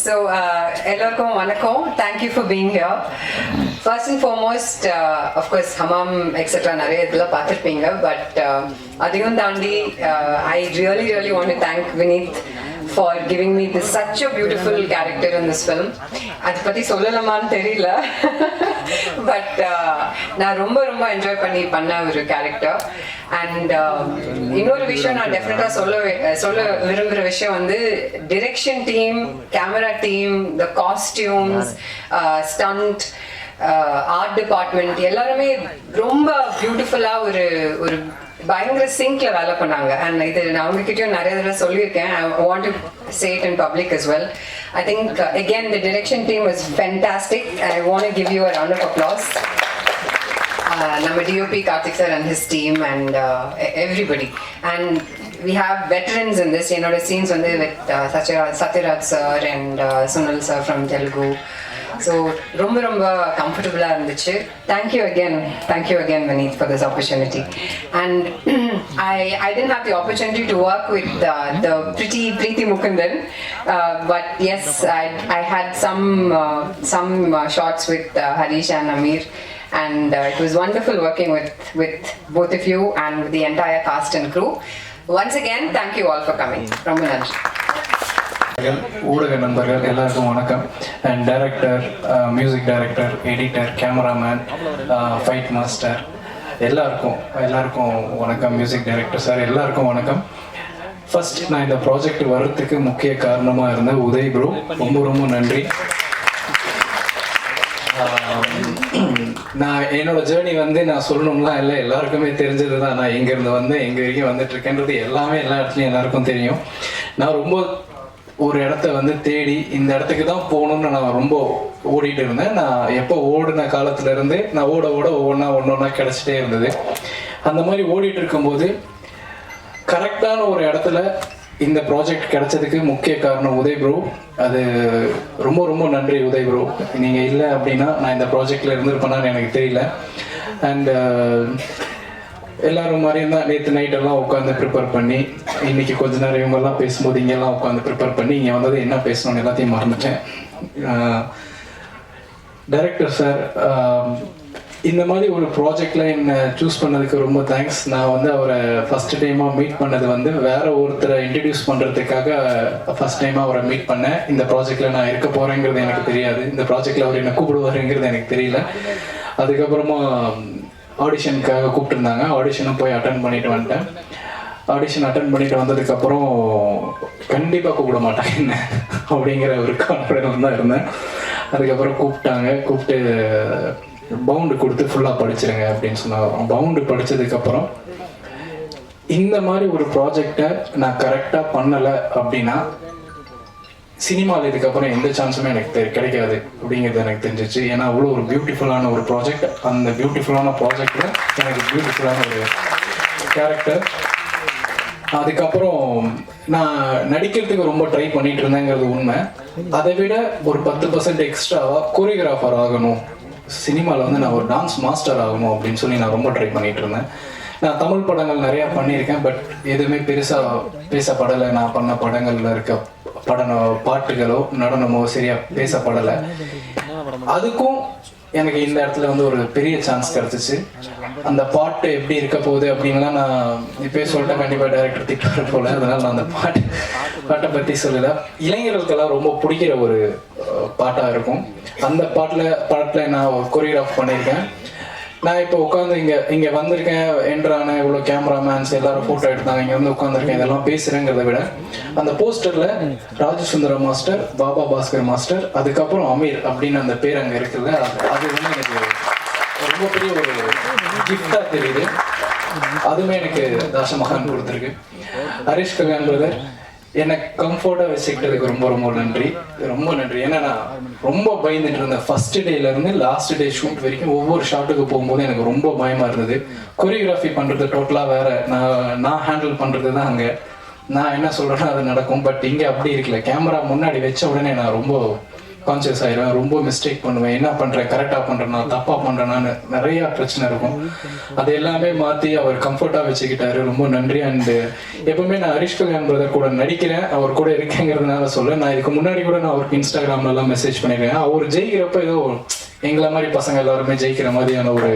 So எல்லாருக்கும் வணக்கம் thank you for being here first and foremost of course Hamam et cetera நிறைய இதில் பார்த்துருப்பீங்க பட் அதையும் தாண்டி I really really want thank Vineeth for giving me this such a beautiful character in this film அதை பற்றி சொல்லலாமான்னு தெரியல. But நான் ரொம்ப ரொம்ப என்ஜாய் பண்ணி பண்ண ஒரு கேரக்டர் அண்ட் இன்னொரு விஷயம் நான் டெஃபினட்டாக சொல்ல சொல்ல விரும்புகிற விஷயம் வந்து direction team camera team the costumes stunt art department எல்லாருமே ரொம்ப பியூட்டிஃபுல்லாக ஒரு ஒரு பயங்கர சிங்க்ல வேலை பண்ணாங்க. அண்ட் இது நான் அவங்ககிட்டயும் நிறைய தடவை சொல்லியிருக்கேன். I want to say it in public is well I think again the direction team is fantastic I want give you give of applause நம்ம DOP Karthik sir and his team and everybody and we have veterans in this என்னோட scenes வந்து with Sathyaraj Sathyaraj sir and Sunil sir from Telugu so ரொம்ப ரொம்ப கம்ஃபர்டபுளாக இருந்துச்சு. Thank you again thank you again Vineeth for this opportunity and I I tend have the opportunity to work with the pretty Preethi Mukundan but yes I I had some some shots with Harish and Ameer and uh, it was wonderful working with with both of you and with the entire cast and crew. Once again, thank you all for coming. ரொம்ப நண்பர்கள் ஊடக நண்பர்கள் எல்லாருக்கும் வணக்கம். And director music director editor cameraman fight master எல்லாருக்கும் எல்லாருக்கும் வணக்கம் music director sir எல்லாருக்கும் வணக்கம். ஃபர்ஸ்ட் நான் இந்த ப்ராஜெக்ட் வர்றதுக்கு முக்கிய காரணமாக இருந்த உதய் ப்ரோ ரொம்ப ரொம்ப நன்றி. Um, நான் என்னோட ஜேர்னி வந்து நான் சொல்லணும்லாம் இல்லை எல்லாருக்குமே தெரிஞ்சது தான் நான் எங்கேருந்து வந்தேன் எங்கே வரைக்கும் வந்துட்டு இருக்கேன்றது எல்லாமே எல்லா இடத்துலையும் எல்லாருக்கும் தெரியும். நான் ரொம்ப ஒரு இடத்த வந்து தேடி இந்த இடத்துக்கு தான் போகணும்னு நான் ரொம்ப ஓடிட்டு இருந்தேன். நான் எப்போ ஓடின காலத்துல இருந்து நான் ஓட ஓட ஒவ்வொன்றா ஒன்றொன்னா கிடச்சிட்டே இருந்தது. அந்த மாதிரி ஓடிட்டு இருக்கும்போது கரெக்டான ஒரு இடத்துல இந்த ப்ராஜெக்ட் கிடைச்சதுக்கு முக்கிய காரணம் உதய் ப்ரோ அது ரொம்ப ரொம்ப நன்றி உதய் ப்ரோ நீங்கள் இல்லை அப்படின்னா நான் இந்த ப்ராஜெக்டில் இருந்திருப்பேனான்னு எனக்கு தெரியல. அண்ட் எல்லாரும் மாதிரியும் தான் நேற்று நைட்டெல்லாம் உட்காந்து ப்ரிப்பேர் பண்ணி இன்னைக்கு கொஞ்ச நேரம் இவங்கெல்லாம் பேசும்போது இங்கெல்லாம் உட்காந்து ப்ரிப்பேர் பண்ணி இங்கே வந்தது என்ன பேசணும்னு எல்லாத்தையும் மறந்துட்டேன். டைரக்டர் சார் இந்த மாதிரி ஒரு ப்ராஜெக்ட்ல என்னை சூஸ் பண்ணதுக்கு ரொம்ப தேங்க்ஸ் நான் வந்து அவரை ஃபர்ஸ்ட் டைமாக மீட் பண்ணது வந்து வேற ஒருத்தரை இன்ட்ரடியூஸ் பண்ணுறதுக்காக ஃபர்ஸ்ட் டைமாக அவரை மீட் பண்ணேன். இந்த ப்ராஜெக்ட்ல நான் இருக்க போறேங்கிறது எனக்கு தெரியாது. இந்த ப்ராஜெக்ட்ல அவர் என்ன கூப்பிடுவாருங்கிறது எனக்கு தெரியல. அதுக்கப்புறமா ஆடிஷனுக்காக கூப்பிட்டுருந்தாங்க. ஆடிஷனும் போய் அட்டன் பண்ணிட்டு வந்துட்டேன். ஆடிஷன் அட்டன் பண்ணிட்டு வந்ததுக்கப்புறம் கண்டிப்பாக கூப்பிட மாட்டாங்க என்ன அப்படிங்கிற ஒரு கான்ஃபிடன்ஸ் தான் இருந்தேன். அதுக்கப்புறம் கூப்பிட்டாங்க. கூப்பிட்டு பவுண்டு கொடுத்து ஃபுல்லாக படிச்சிருங்க அப்படின்னு சொன்னாங்க. பவுண்டு படிச்சதுக்கப்புறம் இந்த மாதிரி ஒரு ப்ராஜெக்டை நான் கரெக்டாக பண்ணலை அப்படின்னா சினிமாவில் இதுக்கப்புறம் எந்த சான்ஸுமே எனக்கு தெ- கிடைக்காது. அப்படிங்கிறது எனக்கு தெரிஞ்சிச்சு ஏன்னா அவ்வளோ ஒரு பியூட்டிஃபுல்லான ஒரு ப்ராஜெக்ட் அந்த பியூட்டிஃபுல்லான ப்ராஜெக்டில் எனக்கு பியூட்டிஃபுல்லான ஒரு கேரக்டர் அதுக்கப்புறம் நான் நடிக்கிறதுக்கு ரொம்ப ட்ரை பண்ணிட்டு இருந்தேங்கிறது உண்மை. அதை விட ஒரு பத்து பர்சன்ட் எக்ஸ்ட்ராவாக கோரியோகிராஃபர் ஆகணும். சினிமாவில் வந்து நான் ஒரு டான்ஸ் மாஸ்டர் ஆகணும் அப்படின்னு சொல்லி நான் ரொம்ப ட்ரை பண்ணிட்டு இருந்தேன். நான் தமிழ் படங்கள் நிறையா பண்ணியிருக்கேன் பட் எதுவுமே பெருசாக பேசப்படலை. நான் பண்ண படங்களில் இருக்க படனோ பாட்டுகளோ நடனமோ சரியா பேசப்படலை. அதுக்கும் எனக்கு இந்த இடத்துல வந்து ஒரு பெரிய சான்ஸ் கிடைச்சிச்சு. அந்த பாட்டு எப்படி இருக்க போகுது அப்படின்லாம் நான் இப்பயே சொல்லிட்டேன். கண்டிப்பா டைரக்டர் திட்டாரு போல. அதனால நான் அந்த பாட்டு பாட்டை பத்தி சொல்லல. இளைஞர்களுக்கெல்லாம் ரொம்ப பிடிக்கிற ஒரு பாட்டாக பாட்டா இருக்கும். அந்த பாட்டுல பாட்டுல நான் கொரியோகிராஃப் பண்ணியிருக்கேன். நான் இப்போ உட்காந்து இங்க இங்க வந்திருக்கேன் என்றான இவ்வளவு கேமராமேன்ஸ் எல்லாரும் போட்டோ எடுத்தாங்க இங்க வந்து உட்காந்துருக்கேன் இதெல்லாம் பேசுறேங்கிறத விட அந்த போஸ்டர்ல ராஜசுந்தர மாஸ்டர் பாபா பாஸ்கர் மாஸ்டர் அதுக்கப்புறம் அமீர் அப்படின்னு அந்த பேர் அங்க இருக்குல்ல அது- அது வந்து எனக்கு ரொம்ப பெரிய ஒரு கிஃப்டா தெரியுது. அதுவுமே எனக்கு தாசமகான் கொடுத்துருக்கு. ஹரிஷ் கல்யாண் பிரதர் என்னை கம்ஃபர்ட்டா வச்சுக்கிட்டதுக்கு ரொம்ப ரொம்ப நன்றி. ரொம்ப நன்றி. ஏன்னா நான் ரொம்ப பயந்துட்டு இருந்தேன். ஃபர்ஸ்ட் டேலேருந்து லாஸ்ட் டே ஷூட் வரைக்கும் ஒவ்வொரு ஷாட்டுக்கு போகும்போது எனக்கு ரொம்ப பயமாக இருந்தது. கொரியோகிராஃபி பண்ணுறது டோட்டலாக வேற. நான் நான் ஹேண்டில் பண்ணுறது தான் அங்கே. நான் என்ன சொல்கிறேன்னா அது நடக்கும். பட் இங்கே அப்படி இருக்கல. கேமரா முன்னாடி வச்ச உடனே நான் ரொம்ப கான்சியஸ் ஆயிடுவேன் ரொம்ப மிஸ்டேக் பண்ணுவேன். என்ன பண்றேன்? கரெக்டா பண்ணுறேன்னா தப்பா பண்றேனான்னு நிறைய பிரச்சனை இருக்கும். அது எல்லாமே மாத்தி அவர் கம்ஃபர்ட்டா வச்சுக்கிட்டாரு. ரொம்ப நன்றி. அண்ட் எப்பவுமே நான் ஹரிஷ் கல்யாண் பிரதர் கூட நடிக்கிறேன். அவர் கூட இருக்கேங்கிறதுனால சொல்ல நான் இதுக்கு முன்னாடி கூட நான் அவருக்கு இன்ஸ்டாகிராம்ல எல்லாம் மெசேஜ் பண்ணிருக்கேன். அவர் ஜெயிக்கிறப்ப ஏதோ எங்களை மாதிரி பசங்க எல்லாருமே ஜெயிக்கிற மாதிரியான ஒரு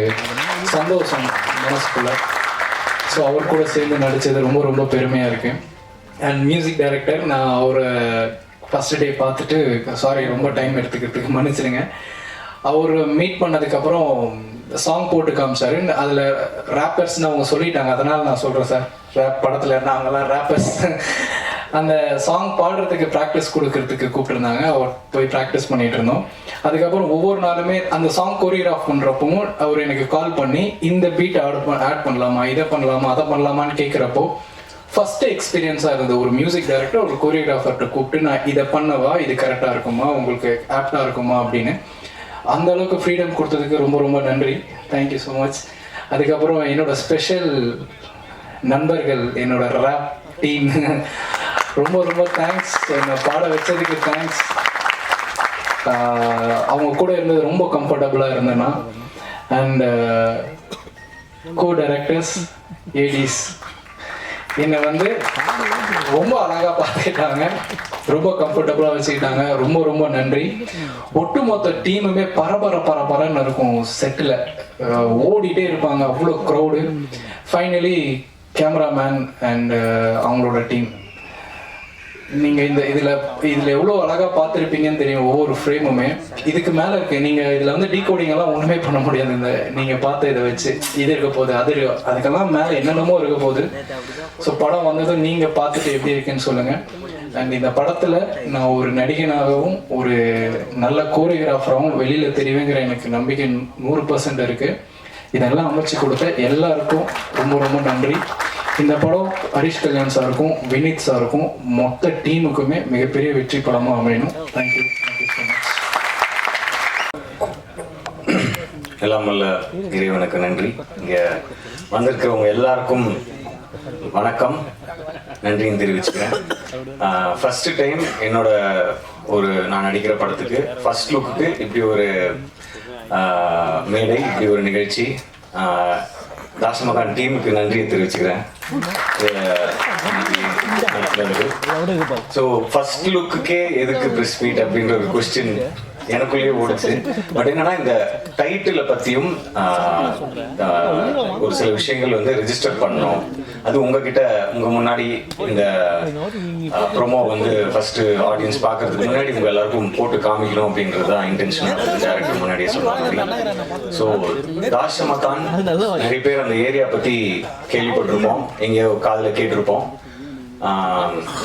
சந்தோஷம் மனசுக்குள்ள. ஸோ அவர் கூட சேர்ந்து நடிச்சது ரொம்ப ரொம்ப பெருமையா இருக்கு. அண்ட் மியூசிக் டைரக்டர் நான் அவரை ஃபர்ஸ்ட் டே பார்த்துட்டு சாரி ரொம்ப டைம் எடுத்துக்கிறதுக்கு மன்னிச்சிடுங்க. அவர் மீட் பண்ணதுக்கப்புறம் சாங் போட்டு காமிச்சாரு. அதில் ரேப்பர்ஸ்னு அவங்க சொல்லிட்டாங்க. அதனால நான் சொல்கிறேன் சார். ரேப் படத்தில் இருந்தால் அவங்கெல்லாம் ரேப்பர்ஸ் அந்த சாங் பாடுறதுக்கு ப்ராக்டிஸ் கொடுக்கறதுக்கு கூப்பிட்டுருந்தாங்க. அவர் போய் ப்ராக்டிஸ் பண்ணிட்டு இருந்தோம். அதுக்கப்புறம் ஒவ்வொரு நாளுமே அந்த சாங் கொரியோகிராஃப் பண்ணுறப்பவும் அவர் எனக்கு கால் பண்ணி இந்த பீட் ஆட் ஆட் பண்ணலாமா இதை பண்ணலாமா அதை பண்ணலாமான்னு கேட்குறப்போ ஃபர்ஸ்ட் எக்ஸ்பீரியன்ஸாக இருந்த ஒரு மியூசிக் டைரக்டர் ஒரு கோரியோகிராஃபர்கிட்ட கூப்பிட்டு நான் இதை பண்ணவா? இது கரெக்டாக இருக்குமா? உங்களுக்கு ஆப்டாக இருக்குமா? அப்படின்னு. அந்த அளவுக்கு ஃப்ரீடம் கொடுத்ததுக்கு ரொம்ப ரொம்ப நன்றி. தேங்க்யூ ஸோ மச் அதுக்கப்புறம் என்னோட ஸ்பெஷல் நண்பர்கள் என்னோட ரேப் டீம் ரொம்ப ரொம்ப தேங்க்ஸ் என்னை பாட வச்சதுக்கு தேங்க்ஸ் அவங்க கூட இருந்தது ரொம்ப கம்ஃபர்டபுளாக இருந்தேன்னா. அண்ட் கோ டைரக்டர்ஸ் ஏடிஸ் என்னை வந்து ரொம்ப அழகா பார்த்துக்கிட்டாங்க. ரொம்ப கம்ஃபர்டபுளா வச்சுக்கிட்டாங்க. ரொம்ப ரொம்ப நன்றி. ஒட்டுமொத்த டீமுமே பரபர பரபரன்னு இருக்கும் செட்டில் ஓடிட்டே இருப்பாங்க. அவ்வளோ க்ரௌடு ஃபைனலி கேமராமேன் அண்ட் அவங்களோட டீம் நீங்க இந்த இதுல இதுல எவ்வளவு அழகா பார்த்துருப்பீங்கன்னு தெரியும் ஒவ்வொரு ஃப்ரேமுமே இதுக்கு மேல இருக்கு. நீங்க இதுல வந்து டீகோடிங் எல்லாம் ஒண்ணுமே பண்ண முடியாது. இந்த நீங்க பார்த்த இதை வச்சு. இது இருக்க போகுது அது இருக்கு- அதுக்கெல்லாம் மேல என்னென்னமோ இருக்க போகுது. ஸோ படம் வந்ததும் நீங்க பார்த்துட்டு எப்படி இருக்குன்னு சொல்லுங்க. அண்ட் இந்த படத்துல நான் ஒரு நடிகனாகவும் ஒரு நல்ல கோரியோகிராஃபராகவும் வெளியில தெரியுங்கிற எனக்கு நம்பிக்கை நூறு பர்சன்ட் இருக்கு. இதெல்லாம் அமைச்சு கொடுத்த எல்லாருக்கும் ரொம்ப ரொம்ப நன்றி. இந்த படம் ஹரிஷ் கல்யாண் சாருக்கும் வினித் சாருக்கும் மொத்த டீமுக்குமே மிகப்பெரிய வெற்றி படமாக அமையணும். தேங்க்யூ எல்லாம் வல்ல இறைவனுக்கு நன்றி. இங்கே வந்திருக்கிறவங்க எல்லாருக்கும் வணக்கம். நன்றியும் தெரிவிச்சுக்கிறேன். ஃபர்ஸ்ட் டைம் என்னோட ஒரு நான் நடிக்கிற படத்துக்கு ஃபர்ஸ்ட் லுக்கு இப்படி ஒரு மேடை இப்படி ஒரு நிகழ்ச்சி. ஆஹ், தாசமகான் டீமுக்கு நன்றியை தெரிவிச்சுக்கிறேன். ஸோ ஃபர்ஸ்ட் லுக்குக்கே எதுக்கு ப்ரெஸ் மீட் அப்படின்ற ஒரு கொஸ்டின் எனக்குள்ளேயே ஓடுச்சு. பட் என்னன்னா இந்த டைட்டில பத்தியும் ஒரு சில விஷயங்கள் வந்து ரெஜிஸ்டர் பண்ணணும் அது உங்ககிட்ட உங்க முன்னாடி இந்த ப்ரோமோ வந்து ஃபர்ஸ்ட் ஆடியன்ஸ் பார்க்கறதுக்கு முன்னாடி உங்க எல்லாருக்கும் போட்டு காமிக்கணும் அப்படின்றது தான் இன்டென்ஷன் டேரக்டர் முன்னாடியே சொன்னாங்க ஸோ தாஷமகான் நிறைய பேர் அந்த ஏரியா பத்தி கேள்விப்பட்டிருப்போம். எங்கேயோ காதுல கேட்டிருப்போம்.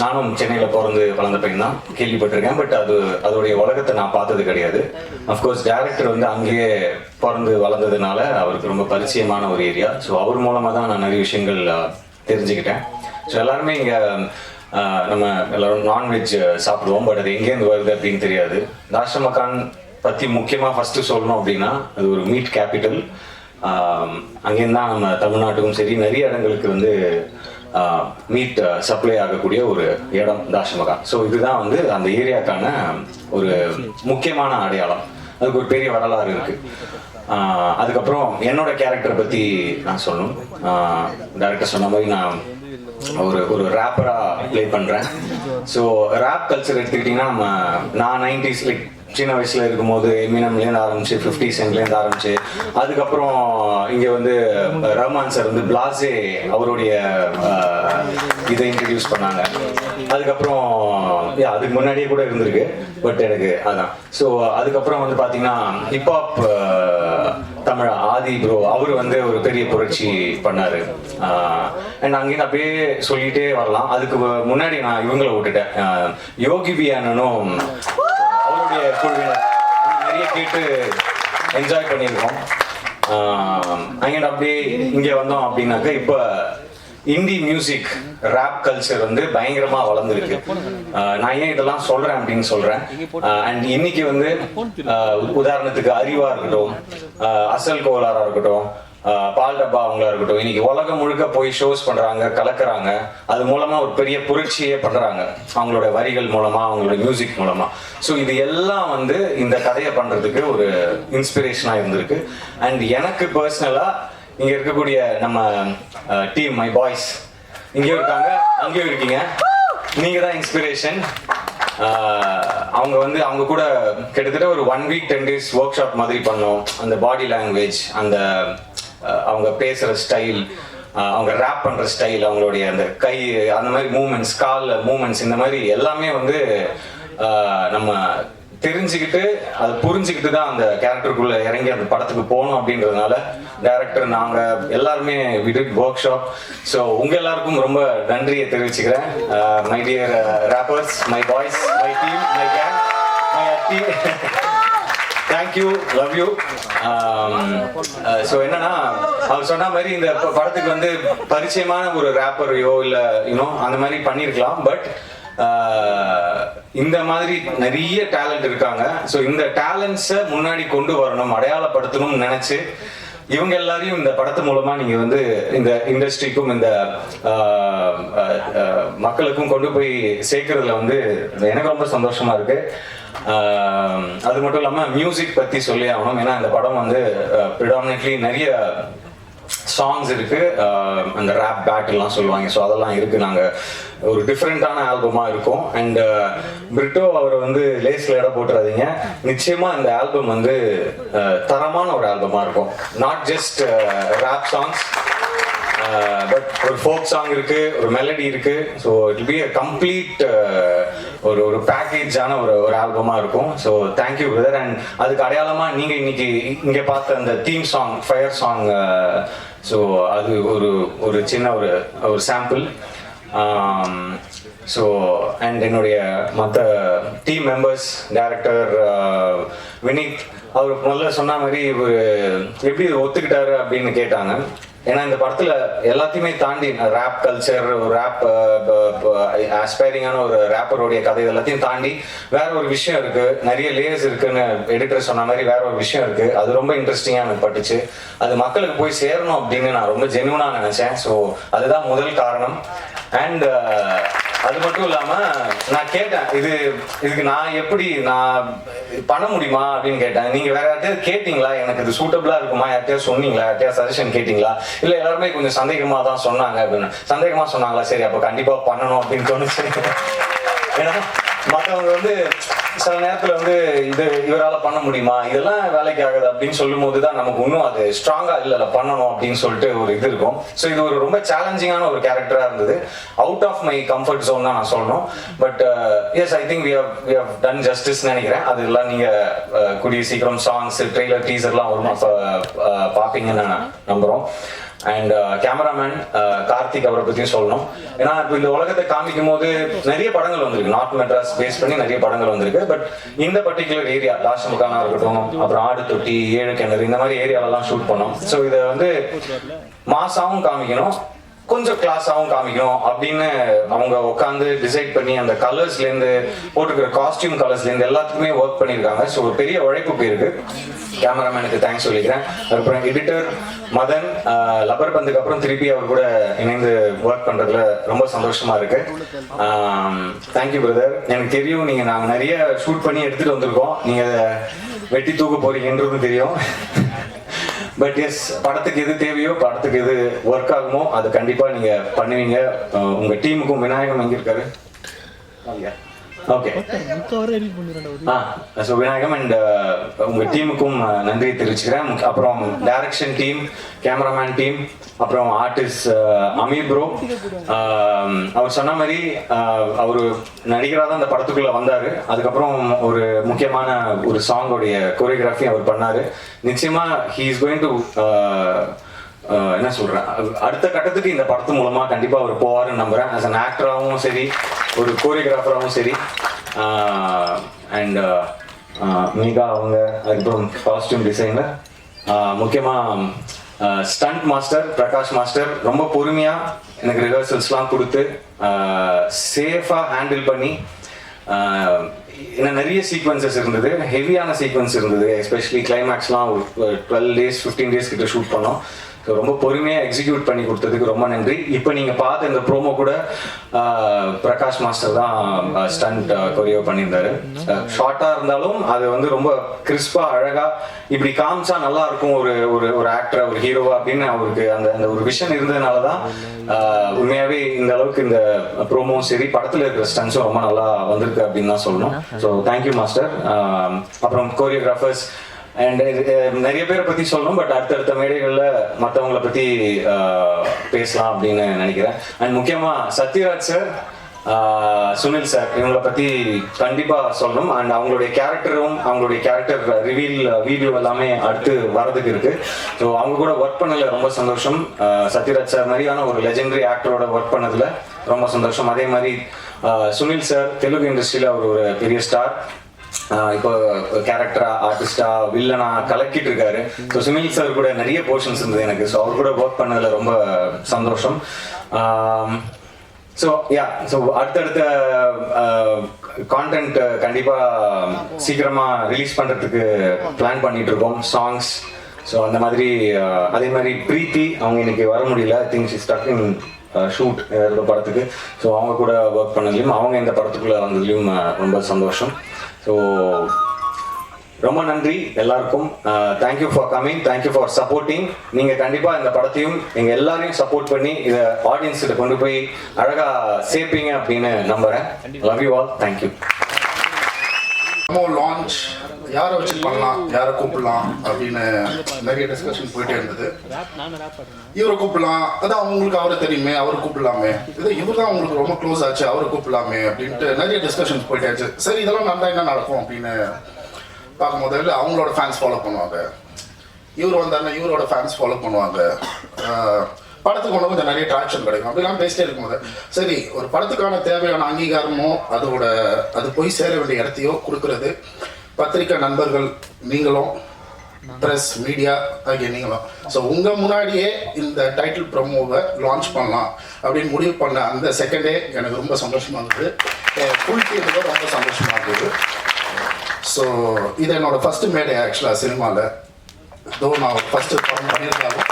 நானும் சென்னையில் பிறந்து வளர்ந்த பையன் தான் கேள்விப்பட்டிருக்கேன். பட் அது அதோடைய உலகத்தை நான் பார்த்தது கிடையாது. அஃப்கோர்ஸ் டேரக்டர் வந்து அங்கேயே பிறந்து வளர்ந்ததுனால அவருக்கு ரொம்ப பரிச்சயமான ஒரு ஏரியா ஸோ அவர் மூலமாக தான் நான் நிறைய விஷயங்கள் தெரிஞ்சுக்கிட்டேன். ஸோ எல்லாருமே இங்கே நம்ம எல்லாரும் நான்வெஜ் சாப்பிடுவோம். பட் அது எங்கேருந்து வருது அப்படின்னு தெரியாது. தாஷமகான் பற்றி முக்கியமாக ஃபஸ்ட்டு சொல்லணும் அப்படின்னா அது ஒரு மீட் கேபிட்டல் அங்கேருந்து தான் நம்ம தமிழ்நாட்டுக்கும் சரி நிறைய இடங்களுக்கு வந்து மீட் சப்ளை ஆகக்கூடிய ஒரு இடம் தாஷமகா. ஸோ இதுதான் வந்து அந்த ஏரியாக்கான ஒரு முக்கியமான அடையாளம். அதுக்கு ஒரு பெரிய வரலாறு இருக்கு. ஆஹ் அதுக்கப்புறம் என்னோட கேரக்டர் பத்தி நான் சொல்லணும். டேரக்டர் சொன்ன மாதிரி நான் ஒரு ஒரு ரேப்பரா ப்ளே பண்றேன். ஸோ ரேப் கல்ச்சர் எடுத்துக்கிட்டிங்கன்னா நம்ம நான் நைன்டிஸ் லைக் சின்ன வயசுல இருக்கும்போது எமினம்லேருந்து ஆரம்பிச்சு ஃபிஃப்டி சென்ட்லேருந்து ஆரம்பிச்சு அதுக்கப்புறம் இங்க வந்து ரஹ்மான் சார் வந்து பிளாஸே அவருடைய இதை இன்ட்ரடியூஸ் பண்ணாங்க. அதுக்கப்புறம் அதுக்கு முன்னாடியே கூட இருந்திருக்கு பட் எனக்கு அதான். ஸோ அதுக்கப்புறம் வந்து பாத்தீங்கன்னா hip hop Tamil Aadhi bro அவர் வந்து ஒரு பெரிய புரட்சி பண்ணாரு. அண்ட் அங்கேருந்து அப்படியே சொல்லிட்டே வரலாம். அதுக்கு முன்னாடி நான் இவங்களை விட்டுட்டேன். யோகி பியானனும் அண்ணனும் குழுவினர். நிறைய கேட்டு என்ஜாய் பண்ணியிருக்கோம். அங்கே அப்படியே இங்கே வந்தோம் அப்படின்னாக்க இப்போ இந்தி மியூசிக் ரேப் கல்ச்சர் வந்து பயங்கரமா வளர்ந்துருக்கு. நான் ஏன் இதெல்லாம் சொல்றேன் அப்படின்னு சொல்றேன். அண்ட் இன்னைக்கு வந்து உதாரணத்துக்கு அறிவா இருக்கட்டும் அசல் கோலாரா இருக்கட்டும் பால் டப்பா அவங்களா இருக்கட்டும் இன்னைக்கு உலகம் முழுக்க போய் ஷோஸ் பண்றாங்க கலக்குறாங்க. அது மூலமா ஒரு பெரிய புரட்சியே பண்றாங்க. அவங்களோட வரிகள் மூலமா அவங்களோட மியூசிக் மூலமா. ஸோ இது எல்லாம் வந்து இந்த கதையை பண்றதுக்கு ஒரு இன்ஸ்பிரேஷனா இருந்திருக்கு. அண்ட் எனக்கு பர்சனலா இங்க இருக்கக்கூடிய நம்ம டீம் மை பாய்ஸ் இங்கேயும் இருக்காங்க. அங்கேயும் இருக்கீங்க. நீங்க தான் இன்ஸ்பிரேஷன் அவங்க வந்து அவங்க கூட கிட்டத்தட்ட ஒரு one week ten days workshop மாதிரி பண்ணோம். அந்த பாடி லாங்குவேஜ் அந்த அவங்க பேசுகிற ஸ்டைல் அவங்க ரேப் பண்ற ஸ்டைல் அவங்களுடைய அந்த கை அந்த மாதிரி மூமெண்ட்ஸ் கால் மூமெண்ட்ஸ் இந்த மாதிரி எல்லாமே வந்து நம்ம தெரிஞ்சுக்கிட்டு அதை புரிஞ்சுக்கிட்டு தான் அந்த கேரக்டருக்குள்ள இறங்கி அந்த படத்துக்கு போகணும் அப்படின்றதுனால டேரக்டர் நாங்க எல்லாருமே விடிட் ஒர்க் ஷாப் ஸோ உங்க எல்லாருக்கும் ரொம்ப நன்றியை தெரிவிச்சுக்கிறேன். My dear rappers my boys my team my gang my அட்டி thank you love you so என்னன்னா அவர் சொன்ன மாதிரி இந்த படத்துக்கு வந்து பரிச்சயமான ஒரு ரேப்பரையோ இல்லை இன்னும் அந்த மாதிரி பண்ணியிருக்கலாம் பட் uh, இந்த மாதிரி நிறைய டேலண்ட் இருக்காங்க. ஸோ இந்த டேலண்ட்ஸை முன்னாடி கொண்டு வரணும் அடையாளப்படுத்தணும்னு நினச்சி இவங்க எல்லாரையும் இந்த படத்து மூலமா நீங்க வந்து இந்த இண்டஸ்ட்ரிக்கும் இந்த மக்களுக்கும் கொண்டு போய் சேர்க்கறதுல வந்து எனக்கு ரொம்ப சந்தோஷமா இருக்கு. அது மட்டும் இல்லாம மியூசிக் பத்தி சொல்லி ஆகணும். ஏன்னா இந்த படம் வந்து ப்ரிடாமினெட்லி நிறைய சாங்ஸ் இருக்கு. அந்த ரேப் பேட்டில்லாம் சொல்லுவாங்க. ஸோ அதெல்லாம் இருக்கு. நாங்கள் ஒரு டிஃப்ரெண்டான ஆல்பமா இருக்கும். அண்ட் பிரிட்டோ அவரை வந்து லேஸ்ல இடம் போட்டுறாதீங்க. நிச்சயமா இந்த ஆல்பம் வந்து தரமான ஒரு ஆல்பமா இருக்கும். Not just rap songs but ஒரு ஃபோக் சாங் இருக்கு ஒரு மெலடி இருக்கு. So it be a complete ஒரு ஒரு பேக்கேஜான ஒரு ஒரு ஆல்பமா இருக்கும். ஸோ தேங்க்யூ பிரதர் அண்ட் அதுக்கு அடையாளமா நீங்க இன்னைக்கு இங்க பார்த்த அந்த theme song fire song so அது ஒரு ஒரு சின்ன ஒரு ஒரு சாம்பிள் ஸோ அண்ட் என்னுடைய மற்ற டீம் மெம்பர்ஸ் டேரக்டர் வினீத் அவர் முதல்ல சொன்ன மாதிரி இவர் எப்படி இதை ஒத்துக்கிட்டாரு அப்படின்னு கேட்டாங்க. ஏன்னா இந்த படத்துல எல்லாத்தையுமே தாண்டி ரேப் கல்ச்சர் ரேப் ஆஸ்பைரிங்கான ஒரு ரேப்பருடைய கதை இது எல்லாத்தையும் தாண்டி வேற ஒரு விஷயம் இருக்கு. நிறைய லேயர்ஸ் இருக்குன்னு எடிட்டர் சொன்ன மாதிரி வேற ஒரு விஷயம் இருக்கு. அது ரொம்ப இன்ட்ரெஸ்டிங்கா எனக்கு பட்டுச்சு. அது மக்களுக்கு போய் சேரணும் அப்படின்னு நான் ரொம்ப ஜென்யூனா நினைச்சேன். ஸோ அதுதான் முதல் காரணம். அண்ட் அது மட்டும் இல்லாம நான் கேட்டேன் இது இதுக்கு நான் எப்படி நான் பண்ண முடியுமா அப்படின்னு கேட்டேன். நீங்க வேற யார்ட்டையாவது கேட்டீங்களா? எனக்கு இது சூட்டபிளா இருக்குமா? யார்ட்டையா சொன்னீங்களா? யார்ட்டையா சஜஷன் கேட்டீங்களா? இல்ல எல்லாருமே கொஞ்சம் சந்தேகமா தான் சொன்னாங்க அப்படின்னு. சந்தேகமா சொன்னாங்களா? சரி அப்ப கண்டிப்பா பண்ணணும் அப்படின்னு தோணுச்சு. ஏன்னா மற்றவங்க வந்து சில நேரத்துல வந்து இது இவரால பண்ண முடியுமா? இதெல்லாம் வேலைக்கு ஆகுது அப்படின்னு சொல்லும் போது தான் நமக்கு இன்னும் அது ஸ்ட்ராங்கா இல்ல பண்ணணும் அப்படின்னு சொல்லிட்டு ஒரு இது இருக்கும். ஸோ இது ஒரு ரொம்ப சேலஞ்சிங்கான ஒரு கேரக்டரா இருந்தது. Out of my comfort zone தான் நான் சொல்லணும். But yes I think we have we have done justice நினைக்கிறேன். அதெல்லாம் நீங்க uh, கூடிய சீக்கிரம் சாங்ஸ் ட்ரெய்லர் டீசர்லாம் வரும் அப்ப பார்ப்பீங்கன்னு நான் நம்புறோம். அண்ட் கேமராமேன் கார்த்திக் அவரை பத்தியும் சொல்லணும். ஏன்னா இப்போ இந்த உலகத்தை காமிக்கும் போது நிறைய படங்கள் வந்திருக்கு. நார்த் மெட்ராஸ் பேஸ் பண்ணி நிறைய படங்கள் வந்திருக்கு. பட் இந்த பர்டிகுலர் ஏரியா லாஷமுகானா இருக்கட்டும் அப்புறம் ஆடு தொட்டி ஏழு கிணறு இந்த மாதிரி ஏரியாலெல்லாம் ஷூட் பண்ணோம். ஸோ இதை வந்து மாசாவும் காமிக்கணும். கொஞ்சம் கிளாஸாகவும் காமிக்கணும் அப்படின்னு அவங்க உட்காந்து டிசைட் பண்ணி அந்த கலர்ஸ்லேருந்து போட்டுக்கிற காஸ்டியூம் கலர்ஸ்லேருந்து எல்லாத்துக்குமே ஒர்க் பண்ணியிருக்காங்க. ஸோ ஒரு பெரிய உழைப்பு போயிருக்கு. கேமராமேனுக்கு தேங்க்ஸ் சொல்லிக்கிறேன். அதுக்கப்புறம் எடிட்டர் மதன் லப்பர் பந்துக்கு அப்புறம் திருப்பி அவர் கூட இணைந்து ஒர்க் பண்ணுறதுல ரொம்ப சந்தோஷமா இருக்கு. தேங்க்யூ பிரதர் எனக்கு தெரியும் நீங்கள் நாங்கள் நிறைய ஷூட் பண்ணி எடுத்துகிட்டு வந்திருக்கோம். நீங்கள் அதை வெட்டி தூக்க போறீங்கன்றதும் தெரியும். பட் எஸ் படத்துக்கு எது தேவையோ படத்துக்கு எது ஒர்க் ஆகுமோ அது கண்டிப்பா நீங்க பண்ணுவீங்க. உங்கள் உங்க டீமுக்கும் விநாயகம் வாங்கியிருக்காரு இருக்காரு? ஓகே ஸோ விநாயகம் அண்ட் உங்க டீமுக்கும் அஹ், நன்றி தெரிவிச்சுக்கிறேன். அப்புறம் டைரக்ஷன் டீம் கேமராமேன் டீம் அப்புறம் ஆர்டிஸ்ட் அமீர் ப்ரோ அவர் சொன்ன மாதிரி அவர் நடிகராக தான் அந்த படத்துக்குள்ள வந்தாரு. அதுக்கப்புறம் ஒரு முக்கியமான ஒரு சாங்கோடைய கோரியோகிராஃபி அவர் பண்ணாரு. நிச்சயமா ஹீ இஸ் கோயிங் டு என்ன சொல்றேன் அடுத்த கட்டத்துக்கு இந்த படத்து மூலமா கண்டிப்பா அவர் போவாருன்னு நம்புறேன். ஆஸ் அன் ஆக்டராகவும் சரி ஒரு கோரியோகிராஃபராகவும் சரி அண்ட் மீகா அவங்க அதுக்கப்புறம் காஸ்டியூம் டிசைனர் முக்கியமாக ஸ்டண்ட் மாஸ்டர் பிரகாஷ் மாஸ்டர் ரொம்ப பொறுமையாக எனக்கு ரிஹர்சல்ஸ்லாம் கொடுத்து சேஃபாக ஹேண்டில் பண்ணி ஏன்னா நிறைய சீக்வன்சஸ் இருந்தது ஹெவியான சீக்வன்ஸ் இருந்தது எஸ்பெஷலி கிளைமேக்ஸ்லாம் ஒரு டுவெல் டேஸ் ஃபிஃப்டீன் டேஸ் கிட்ட ஷூட் பண்ணோம். ஸோ ரொம்ப பொறுமையாக எக்ஸிக்யூட் பண்ணி கொடுத்ததுக்கு ரொம்ப நன்றி. இப்போ நீங்கள் பார்த்த இந்த ப்ரோமோ கூட பிரகாஷ் மாஸ்டர் தான் ஸ்டண்ட் கொரியோ பண்ணியிருந்தாரு. ஷார்ட்டாக இருந்தாலும் அது வந்து ரொம்ப கிறிஸ்பாக அழகாக இப்படி காமிச்சா நல்லா இருக்கும் ஒரு ஒரு ஒரு ஆக்டர் ஒரு ஹீரோவா அப்படின்னு அவருக்கு அந்த அந்த ஒரு விஷன் இருந்ததுனால தான் ஆஹ், உண்மையாவே இந்த அளவுக்கு இந்த ப்ரோமோவும் சரி படத்தில் இருக்கிற ஸ்டன்ஸும் ரொம்ப நல்லா வந்திருக்கு அப்படின்னு தான் சொல்லணும். ஸோ தேங்க்யூ மாஸ்டர் அப்புறம் கோரியோகிராஃபர்ஸ் அண்ட் uh, நிறைய பேரை பத்தி சொல்லணும் பட் அடுத்தடுத்த மேடைகள்ல மற்றவங்கள பத்தி uh, பேசலாம் அப்படின்னு நினைக்கிறேன். அண்ட் முக்கியமா Sathyaraj sir uh, Sunil sir இவங்களை பத்தி கண்டிப்பா சொல்லணும். அண்ட் அவங்களுடைய கேரக்டரும் அவங்களுடைய கேரக்டர் ரிவீல் வீடியோ எல்லாமே அடுத்து வரதுக்கு இருக்கு. ஸோ அவங்க கூட ஒர்க் பண்ணல ரொம்ப சந்தோஷம். சத்யராஜ் சார் மாதிரியான ஒரு லெஜெண்டரி ஆக்டரோட ஒர்க் பண்ணதுல ரொம்ப சந்தோஷம். அதே மாதிரி சுனில் சார் தெலுங்கு இண்டஸ்ட்ரியில அவர் ஒரு பெரிய ஸ்டார் இப்போ கேரக்டரா ஆர்டிஸ்டா வில்லனா கலக்கிட்டு இருக்காரு ஸோ சுனில் சார் கூட நிறைய போர்ஷன்ஸ் இருந்தது எனக்கு. ஸோ அவர் கூட ஒர்க் பண்ணதுல ரொம்ப சந்தோஷம். ஸோ யா ஸோ அடுத்தடுத்த கான்டென்ட் கண்டிப்பா சீக்கிரமா ரிலீஸ் பண்றதுக்கு பிளான் பண்ணிட்டு இருக்கோம் சாங்ஸ் ஸோ அந்த மாதிரி அதே மாதிரி பிரீத்தி அவங்க இன்னைக்கு வர முடியல. Think is stuck in shoot இந்த படத்துக்கு. ஸோ அவங்க கூட ஒர்க் பண்ணதுலையும் அவங்க இந்த படத்துக்குள்ள வந்ததுலையும் ரொம்ப சந்தோஷம். ஸோ ரொம்ப நன்றி எல்லாருக்கும். Thank you for coming thank you for supporting நீங்க கண்டிப்பாக இந்த படத்தையும் எங்க எல்லாரையும் சப்போர்ட் பண்ணி இதை ஆடியன்ஸ்கிட்ட கொண்டு போய் அழகா சேர்ப்பீங்க அப்படின்னு நம்புகிறேன் love you all thank you launch யாரை வச்சு பண்ணலாம் யாரை கூப்பிடலாம் அப்படின்னு நிறைய டிஸ்கஷன் போயிட்டே இருந்தது. இவரை கூப்பிடலாம் அதான் அவங்களுக்கு அவரை தெரியுமே அவரை கூப்பிடலாமே. இது இவர் தான் அவங்களுக்கு ரொம்ப க்ளோஸ் ஆச்சு அவரை கூப்பிடலாமே அப்படின்ட்டு நிறைய டிஸ்கஷன் போயிட்டே சரி இதெல்லாம் நடந்தா என்ன நடக்கும் அப்படின்னு பார்க்கும்போது அவங்களோட ஃபேன்ஸ் ஃபாலோ பண்ணுவாங்க. இவர் வந்தாருன்னா இவரோட ஃபேன்ஸ் ஃபாலோ பண்ணுவாங்க. படத்துக்கு ஒன்று கொஞ்சம் நிறைய ட்ராக்ஷன் கிடைக்கும். அப்படிலாம் பேசிட்டே இருக்கும்போது சரி ஒரு படத்துக்கான தேவையான அங்கீகாரமோ அதோட அது போய் சேர வேண்டிய இடத்தையோ கொடுக்கறது பத்திரிக்கை நண்பர்கள் நீங்களும் ப்ரெஸ் மீடியா ஆகிய நீங்களும். ஸோ உங்கள் முன்னாடியே இந்த டைட்டில் ப்ரொமோவை லான்ச் பண்ணலாம் அப்படின்னு முடிவு பண்ண அந்த செகண்டே எனக்கு ரொம்ப சந்தோஷமாக இருந்தது. ஃபுல் டீமுக்கு ரொம்ப சந்தோஷமாக இருந்தது. ஸோ இது என்னோட ஃபர்ஸ்ட் மேடை ஆக்சுவலாக சினிமாவில் தோ நான் ஃபஸ்ட்டு படம் பண்ணியிருந்தாலும்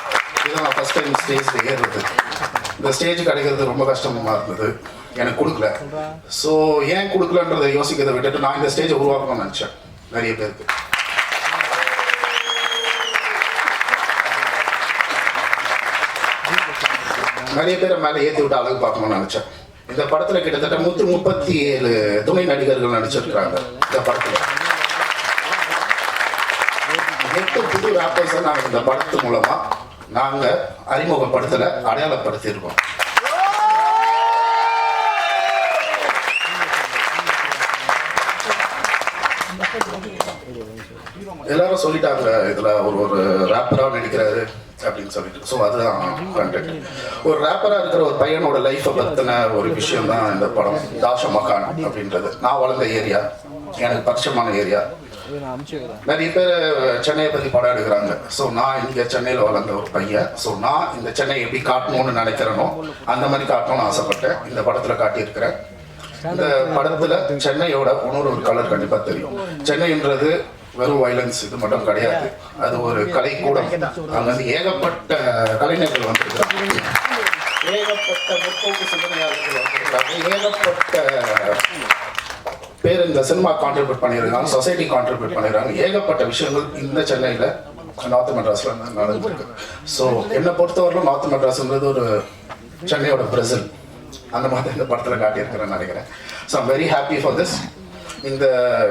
இதை நான் ஃபஸ்ட் டைம் ஸ்டேஜில் ஏறுறது. இந்த ஸ்டேஜ் கிடைக்கிறது ரொம்ப கஷ்டமாக இருந்தது. எனக்கு கொடுக்கல. ஸோ ஏன் கொடுக்கலன்றதை யோசிக்கிறதை விட்டுட்டு நான் இந்த ஸ்டேஜை உருவாக்கணும்னு நினச்சேன். நிறைய பேருக்கு. நிறைய பேரை மேலே ஏற்றி விட்டு அழகு பார்க்கணும்னு நினச்சேன். இந்த படத்தில் கிட்டத்தட்ட நூற்றி முப்பத்தி ஏழு துணை நடிகர்கள் நடிச்சிருக்கிறாங்க இந்த படத்தில். எட்டு புது ராப்பர்ஸை நாங்கள் இந்த படத்து மூலமாக நாங்கள் அறிமுகப்படுத்தலை அடையாளப்படுத்தியிருக்கோம். எல்லாரும் சொல்லிட்டாங்க இதுல ஒரு ஒரு ரேப்பரா நடிக்கிறாரு அப்படின்னு சொல்லிட்டு. ஸோ அதுதான் கண்டென்ட் ஒரு ரேப்பரா இருக்கிற ஒரு பையனோட லைஃப்பை பத்தின ஒரு விஷயம் தான் இந்த படம். தாஷ மகான் அப்படின்றது. நான் வளர்ந்த ஏரியா. எனக்கு பரிச்சயமான ஏரியா. நிறைய பேர் சென்னையை பத்தி படம் எடுக்கிறாங்க. ஸோ நான் இங்க சென்னையில் வளர்ந்த ஒரு பையன். ஸோ நான் இந்த சென்னை எப்படி காட்டணும்னு நினைக்கிறேனோ அந்த மாதிரி காட்டணும்னு ஆசைப்பட்டேன். இந்த படத்துல காட்டியிருக்கிறேன். இந்த படத்துல சென்னையோட இன்னொரு ஒரு கலர் கண்டிப்பா தெரியும். சென்னைன்றது வெறும் வயலன்ஸ் இது மட்டும் கிடையாது. அது ஒரு கலை கூடம் அங்க வந்து ஏகப்பட்ட கலைஞர்கள் வந்திருக்கிறாங்க. ஏகப்பட்ட முற்போக்கு சிந்தனையாளர்கள் வந்திருக்கிறாங்க. ஏகப்பட்ட பேர் இந்த சினிமா கான்ட்ரிபியூட் பண்ணியிருக்காங்க சொசைட்டி கான்ட்ரிபியூட் பண்ணிருக்காங்க ஏகப்பட்ட விஷயங்கள் இந்த சென்னையில் நார்த் மெட்ராஸ்ல நடந்திருக்கு. ஸோ என்னை பொறுத்தவரையிலும் நார்த் மெட்ராஸ்ன்றது ஒரு சென்னையோட பிரசில். அந்த மாதிரி இந்த படத்தில் காட்டியிருக்கிறேன்னு நினைக்கிறேன். So I'm very happy for this இந்த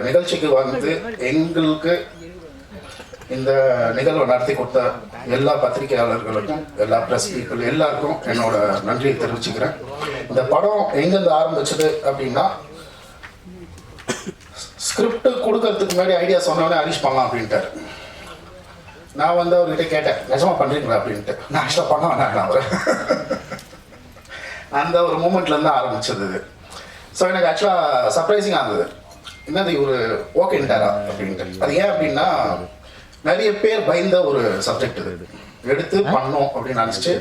நிகழ்ச்சிக்கு வந்து எங்களுக்கு இந்த நிகழ்வை நடத்தி கொடுத்த எல்லா பத்திரிகையாளர்களுக்கும் எல்லா ப்ரெஸ் பீப்புள் எல்லாருக்கும் என்னோட நன்றியை தெரிவிச்சுக்கிறேன். இந்த படம் எங்கேருந்து ஆரம்பிச்சது அப்படின்னா ஸ்கிரிப்ட் கொடுக்கறதுக்கு முன்னாடி ஐடியா சொன்னோடனே அரிஷ் பண்ணலாம் அப்படின்ட்டாரு. நான் வந்து அவர்கிட்ட கேட்டேன் நிஜமா பண்றீங்களா? அப்படின்ட்டு. நான் ஆக்சுவலாக பண்ண வேண்டாம் அவரை. அந்த ஒரு மூமெண்ட்ல இருந்து ஆரம்பிச்சது இது. ஸோ எனக்கு ஆக்சுவலாக சர்ப்ரைசிங்காக இருந்தது. என்னது இவர் ஓகேன்ட்டாரா அப்படின்ட்டு. அது ஏன் அப்படின்னா நிறைய பேர் பயந்த ஒரு சப்ஜெக்ட் இது. எடுத்து பண்ணோம் அப்படின்னு நினச்சிட்டு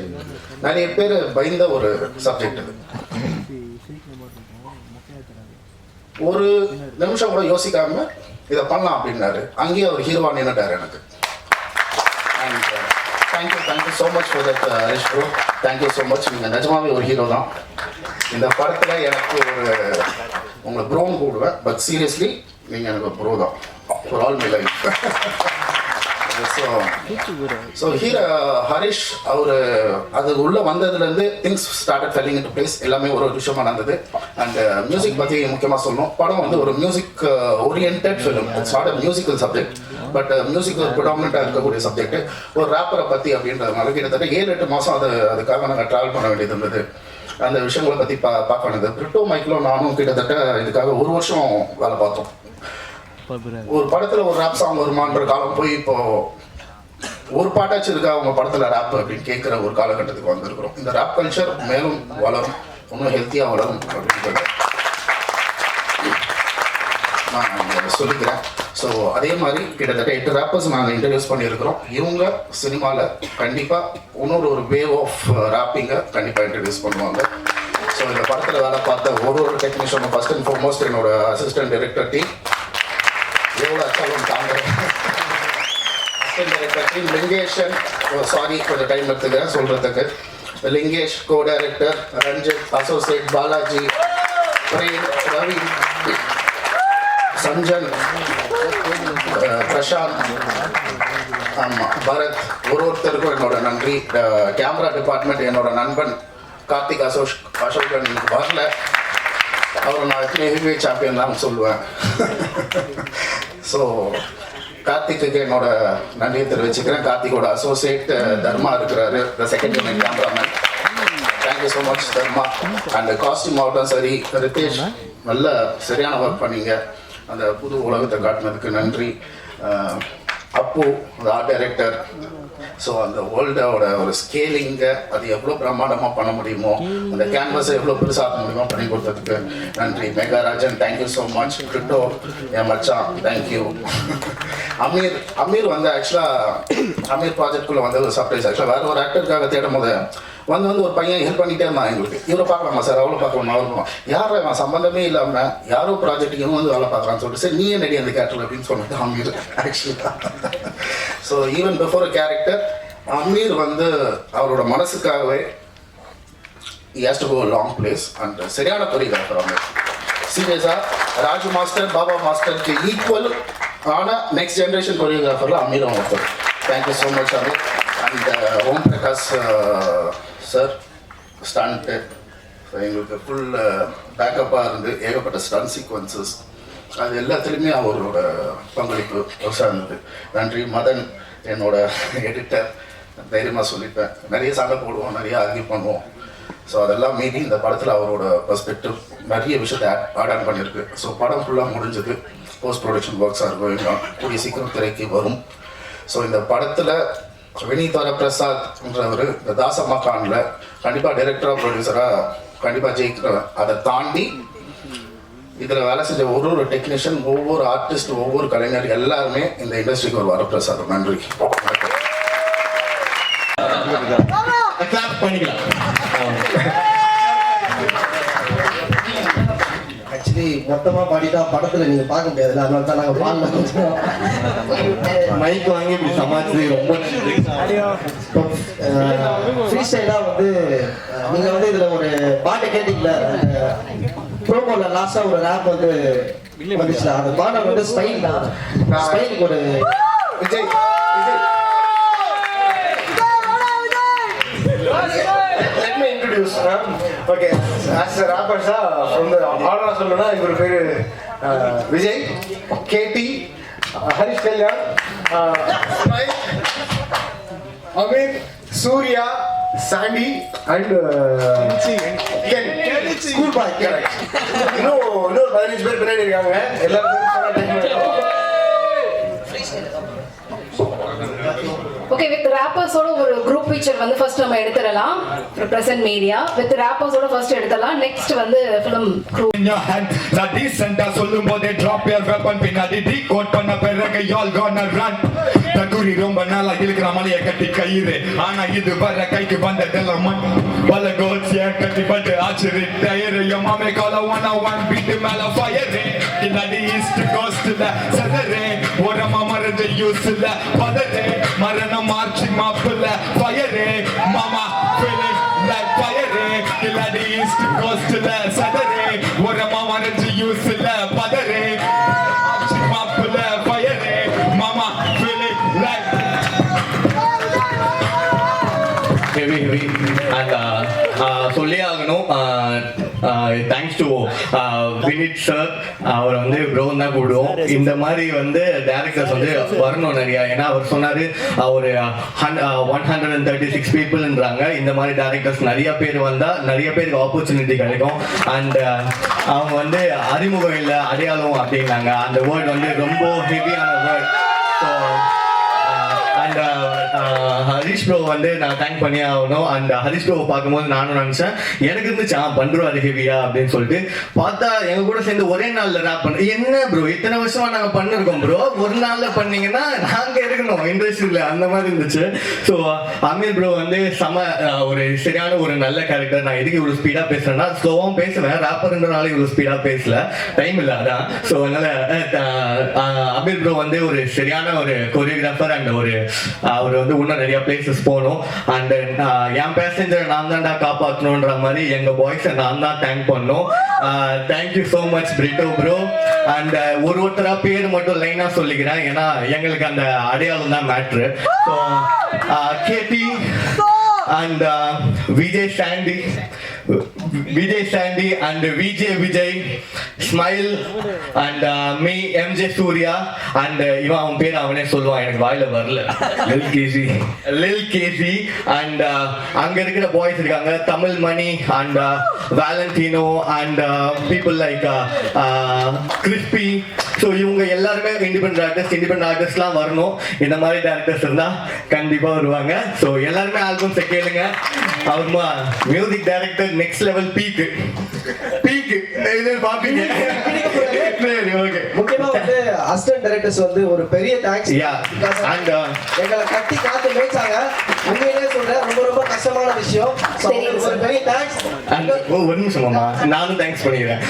நிறைய பேர் பயந்த ஒரு சப்ஜெக்ட் இது. ஒரு நிமிஷம் கூட யோசிக்காம இதை பண்ணலாம் அப்படின்னாரு. அங்கேயே அவர் ஹீரோவா நின்னுட்டாரு எனக்கு. Thank you thank you so much for that Harish bro thank you so much நீங்கள் நிஜமாவே ஒரு ஹீரோ தான். இந்த படத்தில் எனக்கு ஒரு உங்களை ப்ரோன்னு போடுவேன் பட் சீரியஸ்லி நீங்கள் எனக்கு ப்ரோ தான். For all my life so so hero Harish அவர் அது உள்ள வந்ததுலேருந்து things started falling in place எல்லாமே ஒரு ஒரு விஷயமா நடந்தது. அண்ட் மியூசிக் uh, பற்றி முக்கியமாக சொல்லணும். படம் வந்து ஒரு music orient film it's not a musical subject but music ப்ரிடாமினாக இருக்கக்கூடிய சப்ஜெக்ட் ஒரு ரேப்பரை பற்றி அப்படின்றதுனால கிட்டத்தட்ட ஏழு எட்டு மாதம் அது அதுக்காக நாங்கள் ட்ராவல் பண்ண வேண்டியது இருந்தது. அந்த விஷயங்களை பற்றி பா பார்க்க வேண்டியது பிரிட்டோ மைக்கிலோ நானும் கிட்டத்தட்ட இதுக்காக ஒரு வருஷம் வேலை பார்த்தோம். ஒரு படத்துல ஒரு ரேப் சாங் வருமான்ற காலம் போய் இப்போ ஒரு பாட்டாச்சும் இருக்கா? அவங்க படத்துல ரேப் அப்படின்னு கேட்குற ஒரு காலகட்டத்துக்கு வந்திருக்கிறோம். இந்த ரேப் கல்ச்சர் மேலும் வளரும். இன்னும் ஹெல்த்தியா வளரும் அப்படின்னு நான் சொல்லிக்கிறேன். ஸோ அதே மாதிரி கிட்டத்தட்ட எட்டு ரேப்பர்ஸ் நாங்கள் இன்ட்ரடியூஸ் பண்ணியிருக்கிறோம். இவங்க சினிமாவில் கண்டிப்பாக இன்னொரு ஒரு வே ஆஃப் ரேப்பிங்கை கண்டிப்பாக இன்ட்ரடியூஸ் பண்ணுவாங்க. ஸோ இந்த படத்தில் வேலை பார்த்த ஒரு ஒரு டெக்னீஷியனும் ஃபர்ஸ்ட் அண்ட் ஃபார்மோஸ்ட் என்னோட அசிஸ்டன்ட் டைரக்டர் டீம் எவ்வளோ அச்சாலும் தாங்க. அசிஸ்டன்ட் டைரக்டர் டீம் லிங்கேஷன் சாரி கொஞ்சம் டைம் எடுத்துக்கிறேன் சொல்கிறதுக்கு Lingesh co director Ranjith associate Balaji Prem Ravi Sanjan. Prasanth. ஆமாம் பரத் ஒரு ஒருத்தருக்கும் என்னோட நன்றி. கேமரா டிபார்ட்மெண்ட் என்னோட நண்பன் கார்த்திக் அசோஷ் அசோகன் வரல. அவர் நான் ஹெவி சாம்பியன் தான் சொல்லுவேன். ஸோ கார்த்திக்கு என்னோட நன்றியை தெரிவிச்சுக்கிறேன். கார்த்திகோட அசோசியேட் தர்மா இருக்கிறாரு the second unit cameraman thank you so much Dharma. And costume ஆகட்டும் சரி ரித்தேஷ் நல்ல சரியான ஒர்க் பண்ணீங்க. அந்த புது உலகத்தை காட்டினதுக்கு நன்றி. அப்பு ஆர்ட் டைரக்டர் ஸோ அந்த வேர்ல்டோட ஒரு ஸ்கேலிங்கை அது எவ்வளோ பிரம்மாண்டமாக பண்ண முடியுமோ அந்த கேன்வஸை எவ்வளோ பெருசாக முடியுமோ பண்ணி கொடுத்ததுக்கு நன்றி. Megarajan thank you so much Grito என் மச்சான் தேங்க்யூ அமீர் அமீர் வந்து ஆக்சுவலாக அமீர் ப்ராஜெக்ட்குள்ளே வந்தது ஒரு சர்ப்ரைஸ் ஆக்சுவலாக வேறு ஒரு ஆக்டருக்காக தேடும் போது வந்து வந்து ஒரு பையன் ஹெல்ப் பண்ணிட்டே இருந்தான். எங்களுக்கு இவரை பார்க்கலாமா சார் அவ்வளோ பார்க்கலாமா? அவருக்கும் யார் அவன் சம்மந்தமே இல்லாமல் யாரோ ப்ராஜெக்ட் இவன் வந்து வேலை பார்க்குறான்னு சொல்லிட்டு சரி நீயே நடி அந்த கேரக்டர் அப்படின்னு சொன்னது அமீர் ஆக்சுவலாக so even before a character Ameer வந்து அவரோட மனசுக்காகவே has to go long place and சரியான கொரியோகிராஃபர் அவங்க சீரியஸாக ராஜு மாஸ்டர் பாபா மாஸ்டருக்கு ஈக்குவல் ஆனால் நெக்ஸ்ட் ஜென்ரேஷன் கொரியோகிராஃபரில் அமீர் ஒருத்தர் thank you so much Ameer. And uh, Om Prakash uh, sir stunt எங்களுக்கு ஃபுல் பேக்கப்பாக இருந்து ஏகப்பட்ட ஸ்டன் சீக்வன்சஸ் அது எல்லாத்துலேயுமே அவரோட பங்களிப்பு பெருசாக இருந்தது நன்றி மதன் என்னோட எடிட்டர் தைரியமாக சொல்லிப்பேன். நிறைய சண்டை போடுவோம் நிறைய ஆர்கியூ பண்ணுவோம். ஸோ அதெல்லாம் மீறி இந்த படத்தில் அவரோட பர்ஸ்பெக்டிவ் நிறைய விஷயத்தை ஆட் ஆன் பண்ணியிருக்கு. ஸோ படம் ஃபுல்லாக முடிஞ்சது. போஸ்ட் ப்ரொடக்ஷன் ஒர்க்ஸாக இருக்கும் கூடிய சீக்கிரம் திரைக்கு வரும். ஸோ இந்த படத்தில் வினீத் வரப்பிரசாத்ன்றவர் இந்த தாசம்மா கானில் கண்டிப்பாக டைரக்டராக ப்ரொடியூசராக கண்டிப்பாக ஜெயிக்கிற அதை தாண்டி இதில் வேலை செஞ்ச ஒரு ஒரு டெக்னீஷியன் ஒவ்வொரு ஆர்டிஸ்ட் ஒவ்வொரு கலைஞர் எல்லாருமே இந்த இண்டஸ்ட்ரிக்கு ஒரு வரப்பிரசாதம் நன்றி. பண்ணிக்கலாம். ஆக்சுவலி மொத்தமா பாடிட்டா படத்துல நீங்க பார்க்க முடியாதுல்ல அதனால தான் நாங்க பாடல மைக் வாங்கி இப்படி சமாளிச்சது ரொம்ப ஃப்ரீ ஸ்டைலா வந்து நீங்க வந்து இதுல ஒரு பாட்டை கேட்டீங்கல்ல ப்ரோமோல லாஸ்டா ஒரு ரேப் வந்து வந்துச்சுல அந்த பாடல் வந்து ஸ்டைல் தான் ஸ்டைலுக்கு ஒரு Vijay Vijay. Let me introduce. Okay, as a rapper, sir, from the order சொல்லணும்னா இவர் பேரு Vijay. KD Harish Kalyan Amit Surya Sandy and school boy இன்னும் இன்னொரு பதினஞ்சு பேர் பின்னாடி இருக்காங்க. எல்லாரும் ஓகே வித் ரேப்பர்ஸோட ஒரு குரூப் பிக்சர் வந்து ஃபர்ஸ்ட் நம்ம எடுத்துடலாம். பிரசன்ட் மீடியா வித் ரேப்பர்ஸோட ஃபர்ஸ்ட் எடுத்துடலாம். நெக்ஸ்ட் வந்து film crew in your hand நான் டீசெண்டா சொல்லும் போதே drop யுவர் வெப்பன் பின்னாடி டீ கோட் பண்ண பிறகு யூ ஆல் கோனா ரன் தகுரி ரொம்ப நாளா இருக்கிற மலையை கட்டி கயிறு. ஆனா இது வர கைக்கு வந்ததெல்லாம் மண் பல கோட்ஸ் ஏன் கட்டி பட்டு ஆச்சரி டயர் என் மாமே கால ஒன் ஒன் பீட் மேல ஃபயரு பின்னாடி ஈஸ்ட் கோஸ்ட்ல சதரு ஓரமா மறைஞ்ச யூஸ்ல பதறு மரணம் மார்ச்சி மாப்பிள்ள. ஃபயரு மாமா feeling like fire கில்லாடி ஈஸ்ட் கோஸ்ட்ல சதரு டு வினிட் சார் அவர் வந்து ப்ரோன் தான் கூப்பிடுவோம். இந்த மாதிரி வந்து டேரக்டர்ஸ் வந்து வரணும் நிறையா? ஏன்னா அவர் சொன்னார் ஒரு one hundred and thirty six பீப்புள்ன்றாங்க இந்த மாதிரி டேரக்டர்ஸ் நிறைய பேர் வந்தால் நிறைய பேருக்கு ஆப்பர்ச்சுனிட்டி கிடைக்கும். அண்ட் அவங்க வந்து அறிமுகம் இல்லை அடையாளம் அப்படின்னாங்க. அந்த வேர்ட் வந்து ரொம்ப ஹெவியான word so and Harish bro uh, வந்து நான் தேங்க் பண்ணி ஆகணும் அண்ட் ஹரிஷ் ப்ரோ பார்க்கும்போது நானும் நினச்சேன் எனக்கு இருந்துச்சு? ஆ ஹெவியா அப்படின்னு சொல்லிட்டு பார்த்தா எங்க கூட சேர்ந்து ஒரே நாள்ல ரேப் பண்ண என்ன ப்ரோ இத்தனை வருஷமா நாங்க பண்ணிருக்கோம் ப்ரோ ஒரு நாள்ல பண்ணீங்கன்னா நாங்க இருக்கணும். இண்டஸ்ட்ரியில அந்த மாதிரி இருந்துச்சு. ஸோ அமீர் ப்ரோ வந்து சம uh, ஒரு சரியான ஒரு நல்ல கேரக்டர் நான் எதுக்கு இவ்வளவு ஸ்பீடா பேசுறேன்னா ஸ்லோவாகவும் பேசுவேன். ரேப்பர்ன்றனால இவ்வளவு ஸ்பீடா பேசல. டைம் இல்ல அதான். ஸோ அதனால uh, அமீர் ப்ரோ வந்து ஒரு சரியான ஒரு கொரியோகிராஃபர் அண்ட் ஒரு அவர் வந்து இன்னும் நிறைய பிளேசஸ் போகணும். அண்ட் என் பேசஞ்சரை நான் தான்டா காப்பாற்றணுன்ற மாதிரி எங்க பாய்ஸை நான் தான் தேங்க் பண்ணோம் thank you so much Britto bro and ஒரு ஒருத்தரா பேர் மட்டும் லைனா சொல்லிக்கிறேன். ஏன்னா எங்களுக்கு அந்த அடையாளம் தான் matter so KB and Vijay Sandy Vijay Sandy and Vijay Vijay smile and me MJ Surya and இவன் அவன் பேர் அவனே சொல்லுவான். எனக்கு வாயில வரல. லில் கேசி லில் கேசி அண்ட் அங்க இருக்கிற பாய்ஸ் இருக்காங்க. Tamil Mani and Valentino and people like Crispy so இவங்க எல்லாருமே இண்டிபெண்ட் ஆர்டிஸ்ட் இண்டிபெண்ட் ஆர்டிஸ்ட்லாம் வரணும். இந்த மாதிரி டேரக்டர்ஸ் இருந்தா கண்டிப்பா வருவாங்க. ஸோ எல்லாருமே ஆல்பம்ஸை கேளுங்க. அப்புறமா music director next level peak peak இது பாப்பீங்க. சரி ஓகே முக்கியமா வந்து அசிஸ்டன்ட் டைரக்டர்ஸ் வந்து ஒரு பெரிய தேங்க்ஸ். And, uh, எங்களை கட்டி காத்து மேய்ச்சாங்க. உண்மையிலே சொல்றேன் ரொம்ப ரொம்ப கஷ்டமான விஷயம். அவங்களுக்கு ஒரு பெரிய தேங்க்ஸ் And- ஓ, ஒரு நிமிஷம் மாமா. நானும் தேங்க்ஸ் பண்ணிக்கிறேன்.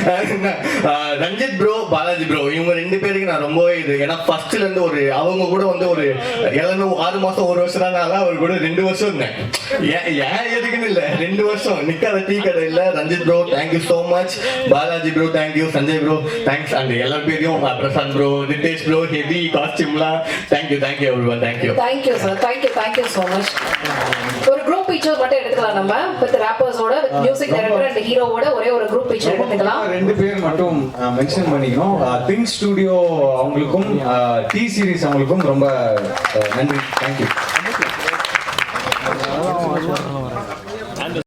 ரஞ்சித் ப்ரோ பாலாஜி ப்ரோ இவங்க ரெண்டு பேருக்கு நான் ரொம்பவே இது ஏன்னா ஃபர்ஸ்ட்ல இருந்து ஒரு அவங்க கூட வந்து ஒரு இளநூ ஆறு மாசம் ஒரு வருஷம் தான் அவர் கூட ரெண்டு வருஷம் இருந்தேன். ஏன் எதுக்குன்னு இல்ல ரெண்டு வருஷம். நிக்காத டீ கடை இல்ல. Ranjith bro thank you so much Balaji bro thank you Sanjay bro thanks and எல்லா பேரையும் Prasanth bro Ritesh bro heavy காஸ்டியூம்லாம். Thank you thank you everyone thank you thank you sir thank you thank you so much ஒரு group picture மட்டும் எடுத்துக்கலாம் நம்ம with ரேப்பர்ஸோட with music director and ஹீரோவோட ஒரே ஒரு குரூப் பிக்சர் எடுத்துக்கலாம். ரெண்டு பேர் மட்டும் மென்ஷன் பண்ணிக்கணும். திங்க் ஸ்டுடியோ அவங்களுக்கும் டி சீரிஸ் அவங்களுக்கும் ரொம்ப நன்றி. தேங்க்யூ